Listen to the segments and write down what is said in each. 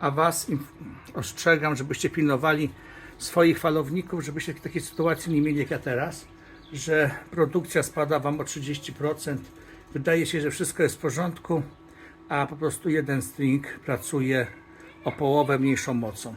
a Was ostrzegam, żebyście pilnowali swoich falowników, żebyście takiej sytuacji nie mieli jak ja teraz, że produkcja spada Wam o 30%. Wydaje się, że wszystko jest w porządku, a po prostu jeden string pracuje o połowę mniejszą mocą.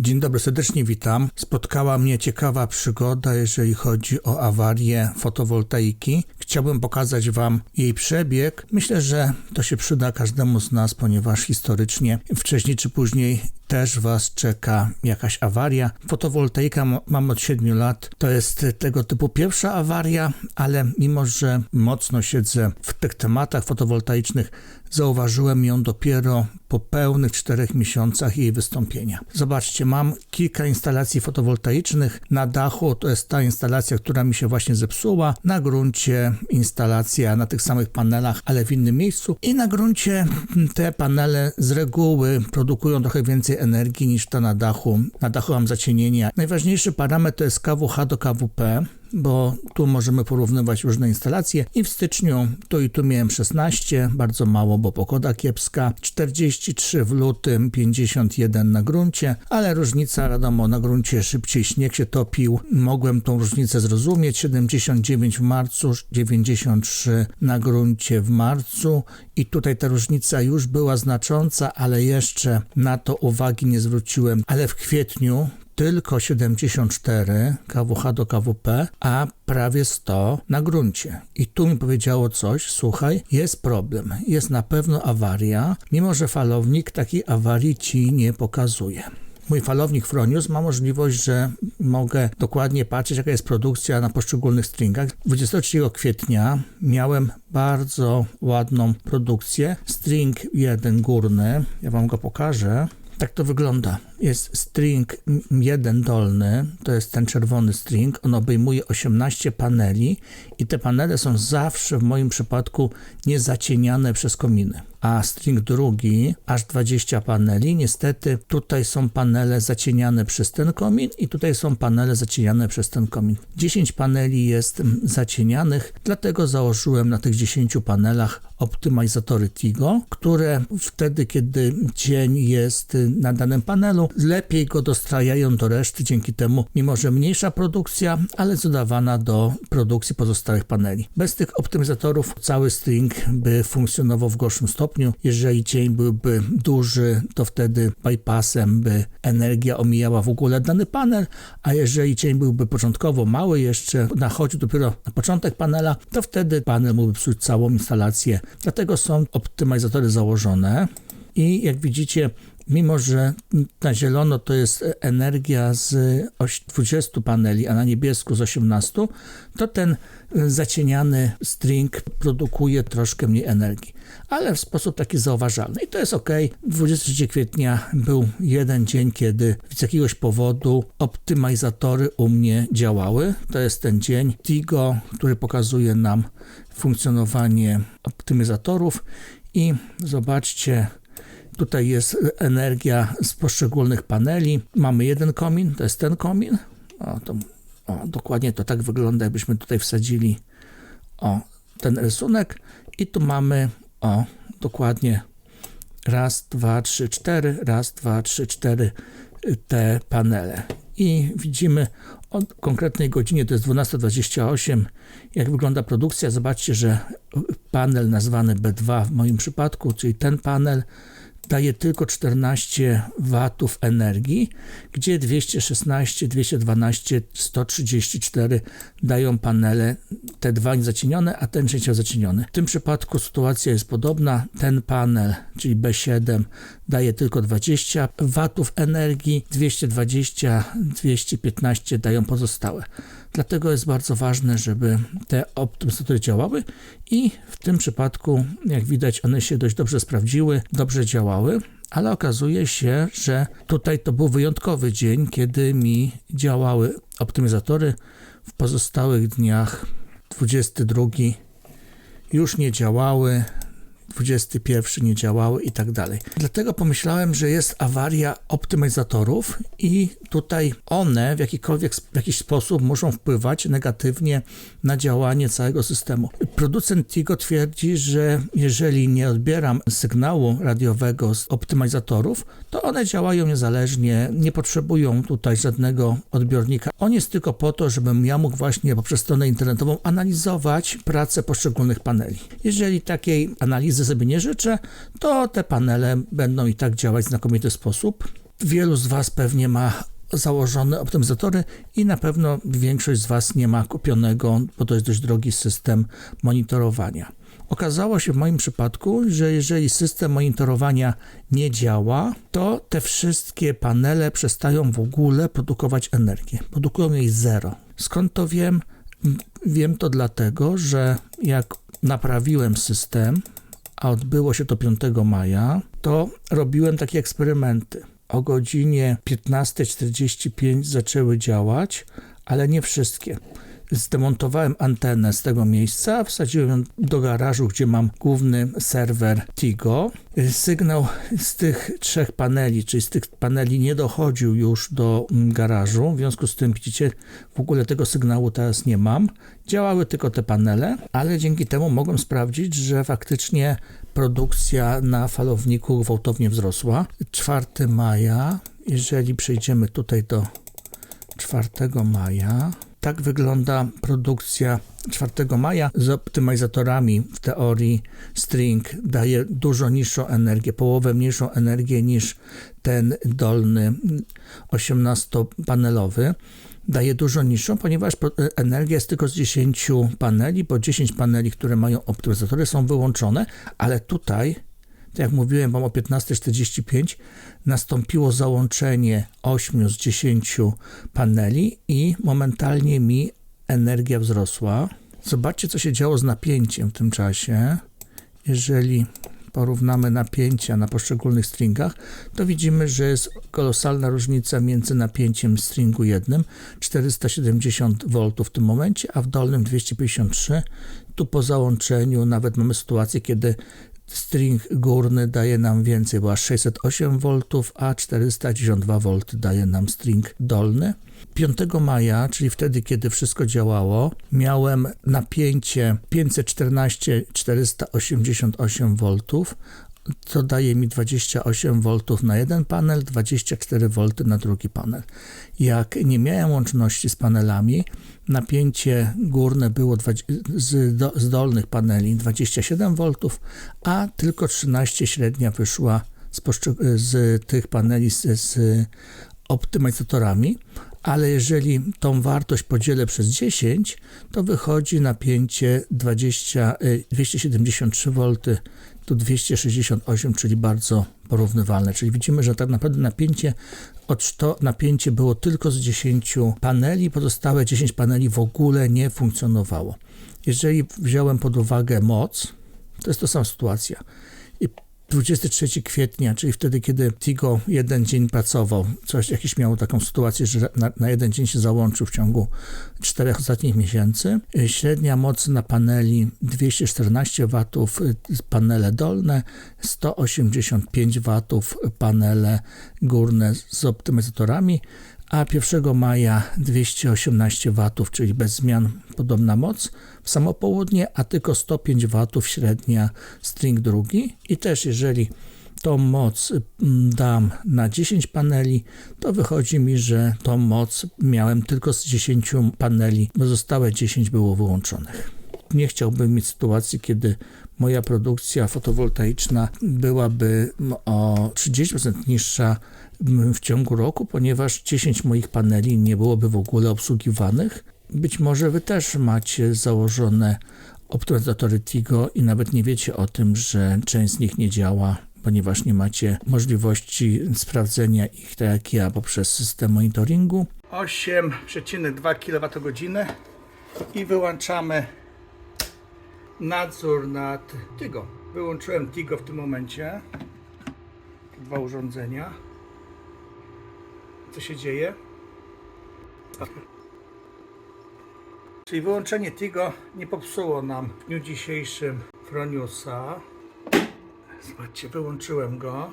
Dzień dobry, serdecznie witam. Spotkała mnie ciekawa przygoda, jeżeli chodzi o awarię fotowoltaiki. Chciałbym pokazać Wam jej przebieg. Myślę, że to się przyda każdemu z nas, ponieważ historycznie wcześniej czy później też Was czeka jakaś awaria. Fotowoltaika mam od 7 lat. To jest tego typu pierwsza awaria, ale mimo, że mocno siedzę w tych tematach fotowoltaicznych, zauważyłem ją dopiero po pełnych czterech miesiącach jej wystąpienia. Zobaczcie, mam kilka instalacji fotowoltaicznych. Na dachu to jest ta instalacja, która mi się właśnie zepsuła. Na gruncie instalacja na tych samych panelach, ale w innym miejscu. I na gruncie te panele z reguły produkują trochę więcej energii niż ta na dachu. Na dachu mam zacienienia. Najważniejszy parametr to jest KWH do KWP bo tu możemy porównywać różne instalacje. I w styczniu tu i tu miałem 16, bardzo mało, bo pogoda kiepska, 43 w lutym, 51 na gruncie, ale różnica wiadomo, na gruncie szybciej śnieg się topił, mogłem tą różnicę zrozumieć, 79 w marcu, 93 na gruncie w marcu. I tutaj ta różnica już była znacząca, ale jeszcze na to uwagi nie zwróciłem, ale w kwietniu tylko 74 kWh do KWP, a prawie 100 na gruncie. I tu mi powiedziało coś, słuchaj, jest problem, jest na pewno awaria, mimo że falownik takiej awarii ci nie pokazuje. Mój falownik Fronius ma możliwość, że mogę dokładnie patrzeć, jaka jest produkcja na poszczególnych stringach. 23 kwietnia miałem bardzo ładną produkcję. String jeden górny, ja wam go pokażę. Tak to wygląda. Jest string jeden dolny, to jest ten czerwony string. On obejmuje 18 paneli i te panele są zawsze w moim przypadku niezacieniane przez kominy. A string drugi, aż 20 paneli. Niestety tutaj są panele zacieniane przez ten komin i tutaj są panele zacieniane przez ten komin. 10 paneli jest zacienianych, dlatego założyłem na tych 10 panelach optymizatory TIGO, które wtedy, kiedy cień jest y, na danym panelu, lepiej go dostrajają do reszty, dzięki temu, mimo że mniejsza produkcja, ale dodawana do produkcji pozostałych paneli. Bez tych optymizatorów cały string by funkcjonował w gorszym stopniu. Jeżeli cień byłby duży, to wtedy bypassem by energia omijała w ogóle dany panel, a jeżeli cień byłby początkowo mały, jeszcze nachodził dopiero na początek panela, to wtedy panel mógłby psuć całą instalację. Dlatego są optymizatory założone i jak widzicie, mimo że na zielono to jest energia z oś- 20 paneli, a na niebiesku z 18, to ten zacieniany string produkuje troszkę mniej energii, ale w sposób taki zauważalny. I to jest ok. 23 kwietnia był jeden dzień, kiedy z jakiegoś powodu optymizatory u mnie działały. To jest ten dzień TIGO, który pokazuje nam funkcjonowanie optymizatorów i zobaczcie, Tutaj jest energia z poszczególnych paneli. Mamy jeden komin, to jest ten komin. O, to, o, dokładnie to tak wygląda, jakbyśmy tutaj wsadzili o, ten rysunek. I tu mamy o, dokładnie raz, dwa, trzy, cztery, raz, dwa, trzy, cztery y, te panele. I widzimy o konkretnej godzinie, to jest 12.28, jak wygląda produkcja. Zobaczcie, że panel nazwany B2 w moim przypadku, czyli ten panel, daje tylko 14 watów energii, gdzie 216, 212, 134 dają panele, te dwa zacienione, a ten trzeci zacieniony. W tym przypadku sytuacja jest podobna. Ten panel, czyli B7, daje tylko 20 watów energii, 220, 215 dają pozostałe. Dlatego jest bardzo ważne, żeby te optymizatory działały i w tym przypadku, jak widać, one się dość dobrze sprawdziły, dobrze działały, ale okazuje się, że tutaj to był wyjątkowy dzień, kiedy mi działały optymizatory. W pozostałych dniach 22 już nie działały. 21 nie działały i tak dalej. Dlatego pomyślałem, że jest awaria optymalizatorów i tutaj one w jakikolwiek w jakiś sposób muszą wpływać negatywnie na działanie całego systemu. Producent Tigo twierdzi, że jeżeli nie odbieram sygnału radiowego z optymalizatorów, to one działają niezależnie, nie potrzebują tutaj żadnego odbiornika. On jest tylko po to, żebym ja mógł właśnie poprzez stronę internetową analizować pracę poszczególnych paneli. Jeżeli takiej analizy sobie nie życzę, to te panele będą i tak działać w znakomity sposób. Wielu z Was pewnie ma założone optymizatory i na pewno większość z Was nie ma kupionego, bo to jest dość drogi system monitorowania. Okazało się w moim przypadku, że jeżeli system monitorowania nie działa, to te wszystkie panele przestają w ogóle produkować energię. Produkują jej zero. Skąd to wiem? Wiem to dlatego, że jak naprawiłem system, a odbyło się to 5 maja, to robiłem takie eksperymenty. O godzinie 15.45 zaczęły działać, ale nie wszystkie. Zdemontowałem antenę z tego miejsca, wsadziłem ją do garażu, gdzie mam główny serwer Tigo. Sygnał z tych trzech paneli, czyli z tych paneli nie dochodził już do mm, garażu, w związku z tym widzicie, w ogóle tego sygnału teraz nie mam. Działały tylko te panele, ale dzięki temu mogłem sprawdzić, że faktycznie produkcja na falowniku gwałtownie wzrosła. 4 maja, jeżeli przejdziemy tutaj do 4 maja, tak wygląda produkcja 4 maja z optymalizatorami. W teorii string daje dużo niższą energię, połowę mniejszą energię niż ten dolny 18-panelowy. Daje dużo niższą, ponieważ pro- energia jest tylko z 10 paneli, bo 10 paneli, które mają optymalizatory są wyłączone, ale tutaj jak mówiłem Wam o 15.45, nastąpiło załączenie 8 z 10 paneli i momentalnie mi energia wzrosła. Zobaczcie, co się działo z napięciem w tym czasie. Jeżeli porównamy napięcia na poszczególnych stringach, to widzimy, że jest kolosalna różnica między napięciem stringu jednym 470 V w tym momencie, a w dolnym 253. Tu po załączeniu nawet mamy sytuację, kiedy string górny daje nam więcej, bo aż 608 V, a 492 V daje nam string dolny. 5 maja, czyli wtedy, kiedy wszystko działało, miałem napięcie 514 488 V. To daje mi 28 V na jeden panel, 24 V na drugi panel. Jak nie miałem łączności z panelami, napięcie górne było dwa- z, do, z dolnych paneli 27 V, a tylko 13 średnia wyszła z, z tych paneli z, z optymalizatorami, ale jeżeli tą wartość podzielę przez 10, to wychodzi napięcie 20, y, 273 V, tu 268, czyli bardzo porównywalne. Czyli widzimy, że tak naprawdę napięcie od to napięcie było tylko z 10 paneli, pozostałe 10 paneli w ogóle nie funkcjonowało. Jeżeli wziąłem pod uwagę moc, to jest to sama sytuacja. I 23 kwietnia, czyli wtedy, kiedy Tigo jeden dzień pracował, coś jakieś miało taką sytuację, że na, na jeden dzień się załączył w ciągu czterech ostatnich miesięcy. Średnia moc na paneli 214 W, panele dolne, 185 W, panele górne z optymalizatorami, a 1 maja 218 W, czyli bez zmian podobna moc samo południe, a tylko 105 W średnia string drugi. I też jeżeli tą moc mm, dam na 10 paneli, to wychodzi mi, że tą moc miałem tylko z 10 paneli, pozostałe 10 było wyłączonych. Nie chciałbym mieć sytuacji, kiedy moja produkcja fotowoltaiczna byłaby mm, o 30% niższa mm, w ciągu roku, ponieważ 10 moich paneli nie byłoby w ogóle obsługiwanych. Być może Wy też macie założone optymalizatory Tigo i nawet nie wiecie o tym, że część z nich nie działa, ponieważ nie macie możliwości sprawdzenia ich tak jak ja poprzez system monitoringu. 8,2 kWh i wyłączamy nadzór nad Tigo. Wyłączyłem Tigo w tym momencie. Dwa urządzenia. Co się dzieje? Czyli wyłączenie Tigo nie popsuło nam w dniu dzisiejszym Froniusa. Zobaczcie, wyłączyłem go.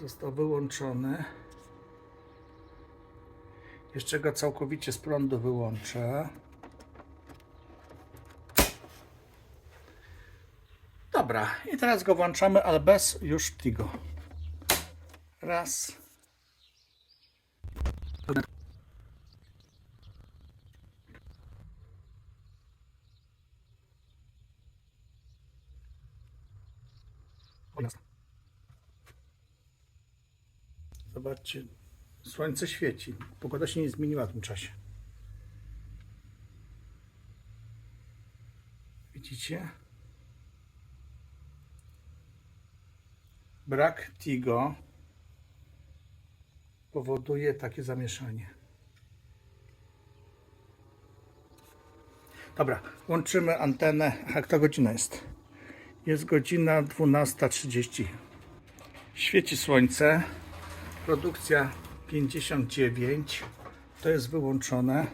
Został wyłączony. Jeszcze go całkowicie z prądu wyłączę. Dobra, i teraz go włączamy, ale bez już Tigo. Raz. Zobaczcie, słońce świeci. Pogoda się nie zmieniła w tym czasie. Widzicie? Brak Tigo powoduje takie zamieszanie. Dobra, łączymy antenę. Jak to godzina jest? Jest godzina 12.30. Świeci słońce. Produkcja 59. To jest wyłączone.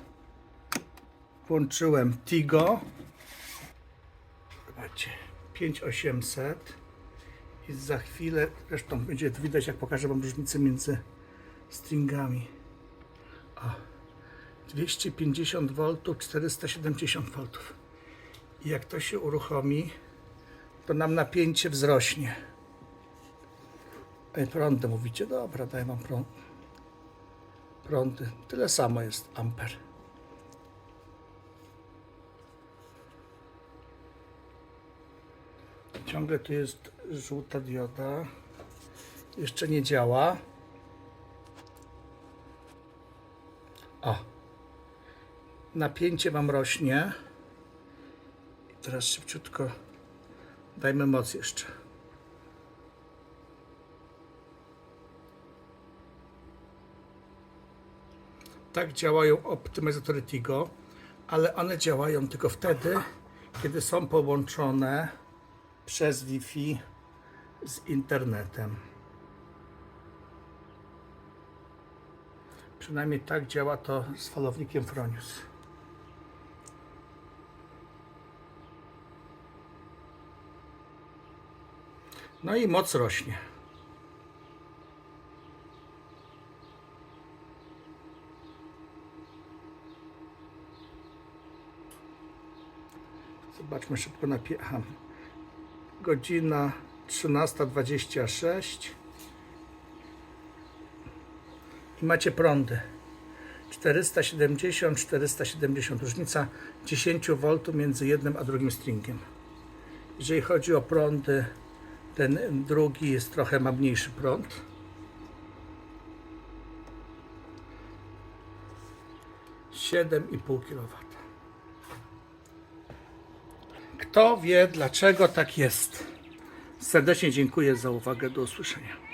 Włączyłem Tigo. Zobaczcie, 5800. I za chwilę, zresztą będzie widać, jak pokażę Wam różnicę między stringami. O, 250 V, 470 V. I jak to się uruchomi, to nam napięcie wzrośnie. Ej, prądy mówicie, dobra, daję Wam prąd. Prądy, tyle samo jest amper. Ciągle tu jest żółta dioda. Jeszcze nie działa. O. Napięcie Wam rośnie. I teraz szybciutko dajmy moc jeszcze. Tak działają optymalizatory Tigo, ale one działają tylko wtedy, kiedy są połączone przez Wi-Fi z internetem. Przynajmniej tak działa to z falownikiem Fronius. No i moc rośnie. Zobaczmy szybko na pie... Aha. Godzina 13.26 i macie prądy. 470, 470 różnica 10 V między jednym a drugim stringiem. Jeżeli chodzi o prądy ten drugi jest trochę ma mniejszy prąd. Siedem i pół kW. Kto wie dlaczego tak jest? Serdecznie dziękuję za uwagę. Do usłyszenia.